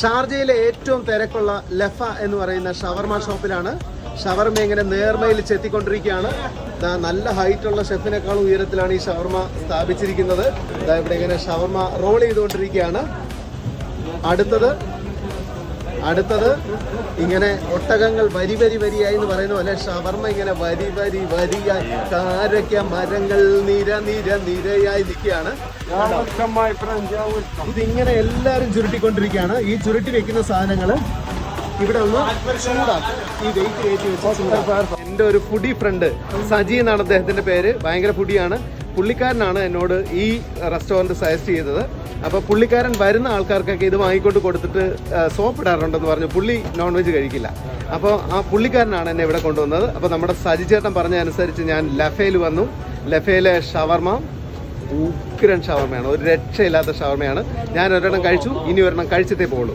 ഷാർജയിലെ ഏറ്റവും തിരക്കുള്ള ലഫ എന്ന് പറയുന്ന ഷവർമ ഷോപ്പിലാണ് ഷവർമ ഇങ്ങനെ നേർമയിൽ ചെത്തിക്കൊണ്ടിരിക്കുകയാണ്. നല്ല ഹൈറ്റുള്ള ഷെഫിനേക്കാളും ഉയരത്തിലാണ് ഈ ഷവർമ സ്ഥാപിച്ചിരിക്കുന്നത്. ഇവിടെ ഇങ്ങനെ ഷവർമ റോൾ ചെയ്തുകൊണ്ടിരിക്കുകയാണ്. അടുത്തത് അടുത്തത്. ഇങ്ങനെ ഒട്ടകങ്ങൾ വരി വരി വരിയായി എന്ന് പറയുന്ന പോലെ ഷവർമ്മ ഇങ്ങനെ വരി വരി വരിയായി. കാരക്ക മരങ്ങൾ നിര നിര നിരയായി നിൽക്കുകയാണ്. ഇതിങ്ങനെ എല്ലാവരും ചുരുട്ടിക്കൊണ്ടിരിക്കുകയാണ്. ഈ ചുരുട്ടി വെക്കുന്ന സാധനങ്ങൾ ഇവിടെ ഒന്ന് ചൂടാക്കും. ഈ വെയിറ്റ് കയറ്റി വെച്ച് ചൂടാക്കും. എന്റെ ഒരു ഫുഡി ഫ്രണ്ട് സജി എന്നാണ് അദ്ദേഹത്തിന്റെ പേര്. ഭയങ്കര ഫുഡിയാണ് പുള്ളിക്കാരനാണ് എന്നോട് ഈ റെസ്റ്റോറന്റ് സജസ്റ്റ് ചെയ്തത്. അപ്പോൾ പുള്ളിക്കാരൻ വരുന്ന ആൾക്കാർക്കൊക്കെ ഇത് വാങ്ങിക്കൊണ്ട് കൊടുത്തിട്ട് സോപ്പ് ഇടാറുണ്ടെന്ന് പറഞ്ഞു. പുള്ളി നോൺ വെജ് കഴിക്കില്ല. അപ്പോൾ ആ പുള്ളിക്കാരനാണ് എന്നെ ഇവിടെ കൊണ്ടുവന്നത്. അപ്പോൾ നമ്മുടെ സജി ചേട്ടൻ പറഞ്ഞ അനുസരിച്ച് ഞാൻ ലഫയിൽ വന്നു. ലഫയിലെ ഷവർമ ഉഗ്രൻ ഷവർമയാണ്. ഒരു രക്ഷയില്ലാത്ത ഷവർമയാണ്. ഞാൻ ഒരെണ്ണം കഴിച്ചു. ഇനി ഒരെണ്ണം കഴിച്ചിട്ടേ പോകുള്ളൂ